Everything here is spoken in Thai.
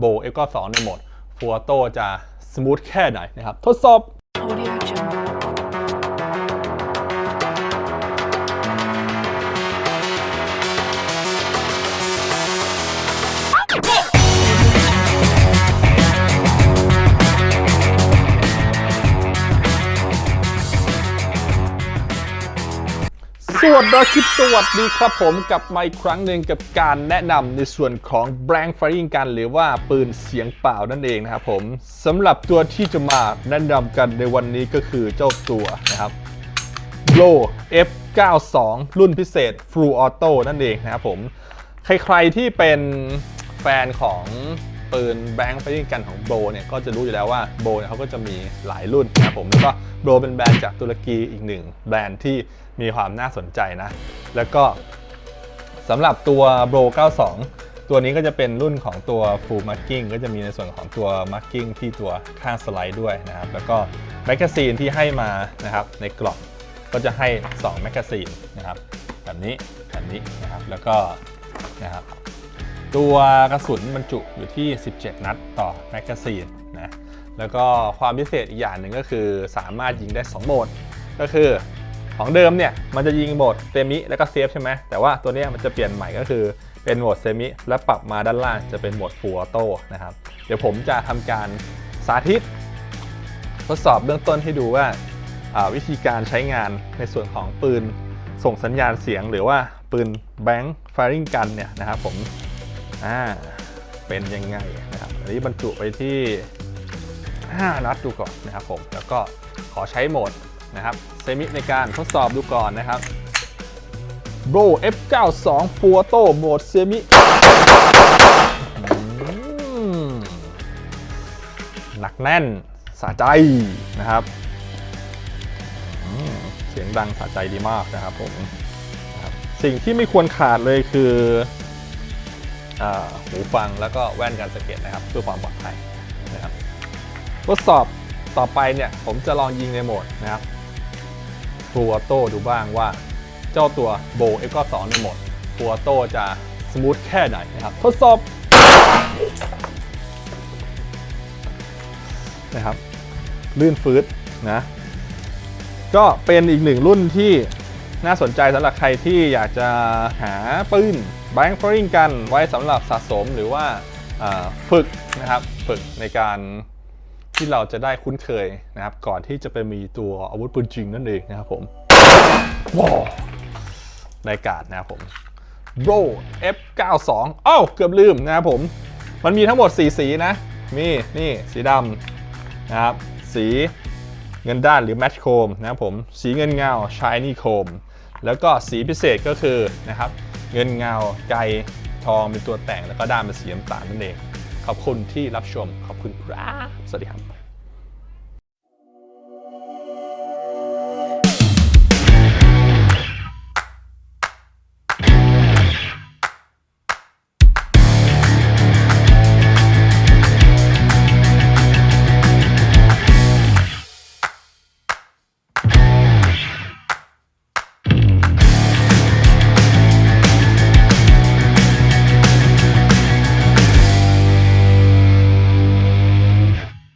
โบเอ็ก็2ในโหมดฟัวโตจะสมูทแค่ไหนนะครับ ทดสอบ สวัสดีคลิปสวัสดีครับผมกลับมาอีกครั้งหนึ่งกับการแนะนำในส่วนของ blank firing กันหรือว่าปืนเสียงเปล่านั่นเองนะครับผมสำหรับตัวที่จะมาแนะนำกันในวันนี้ก็คือเจ้าตัวนะครับ Blow F92 รุ่นพิเศษ Full Auto นั่นเองนะครับผม ใครๆที่เป็นแฟนของปืนแบงค์ไฟยิงกันของโบเนี่ยก็จะรู้อยู่แล้วว่าโบเนี่ยเขาก็จะมีหลายรุ่นนะครับผมแล้วก็ โบเป็นแบรนด์จากตุรกีอีกหนึ่งแบรนด์ที่มีความน่าสนใจนะ แล้วก็สำหรับตัว Bro 92 ตัวนี้ก็จะเป็นรุ่นของตัว Full Marking ก็จะมีในส่วนของตัว Marking ที่ตัวข้างสไลด์ด้วยนะครับ แล้วก็แมกกาซีนที่ให้มานะครับในกล่องก็จะให้2แมกกาซีนนะครับแบบนี้แบบนี้นะครับแล้วก็นะครับตัวกระสุนบรรจุอยู่ที่ 17 นัดต่อแมกกาซีน แล้วก็ความพิเศษอีกอย่างหนึ่งก็คือสามารถยิงได้ 2 โหมด ก็คือของเดิมเนี่ยมันจะยิงโหมดเซมิแล้วก็เซฟใช่ไหมแต่ว่าตัวนี้มันจะเปลี่ยนใหม่ก็คือเป็นโหมดเซมิแล้วปรับมาด้านล่างจะเป็นโหมดฟูลออโต้นะครับเดี๋ยวผมจะทำการสาธิต ทดสอบเบื้องต้นให้ดูว่าอ่าวิธีการใช้งานในส่วนของปืนส่งสัญญาณเสียงหรือว่าปืนแบงค์ไฟริงกันเนี่ยนะครับผมอ่าเป็นยังไงนะครับอันนี้บรรจุไปที่ 5 นัดดูก่อนนะครับผม แล้วก็ขอใช้โหมดนะครับเซมิในการทดสอบดูก่อนนะครับ Bro F92 Fuoto โหมดเซมิหนักแน่นสะใจนะครับเสียงดังสะใจดีมากนะครับผมสิ่งที่ไม่ควรขาดเลยคืออหูฟังแล้วก็แว่นกันสะเก็ตนะครับ เพื่อความปลอดภัย ทดสอบต่อไปเนี่ยผมจะลองยิงในโหมดนะครับ Full Auto ดูบ้างว่า เจ้าตัว Bo F ก็2ในโหมด Full Auto จะสมูทแค่ไหนนะครับ ทดสอบนะครับลื่นฟืดนะ ก็เป็นอีกหนึ่งรุ่นที่น่าสนใจสำหรับใครที่อยากจะหาปืนแบงค์ฟริงกันไว้สำหรับสะสมหรือว่าฝึกนะครับ ฝึกในการ ที่เราจะได้คุ้นเคยนะครับ ก่อนที่จะไปมีตัวอาวุธปืนจริงนั่นเองนะครับผมว้าวรายการนะครับผม Bro F92 เอ้าเกือบลืมนะครับผม มันมีทั้งหมด 4 สีนะ มีนี่สีดำนะครับ สีเงินด้านหรือ Match Chrome นะครับผม สีเงินเงา Shiny Chrome แล้วก็สีพิเศษก็คือนะครับ เงินเงาไกลทองเป็นตัวแต่งแล้วก็ด้านเป็นสีน้ำตาลนั่นเอง ขอบคุณที่รับชม ขอบคุณครับ สวัสดีครับ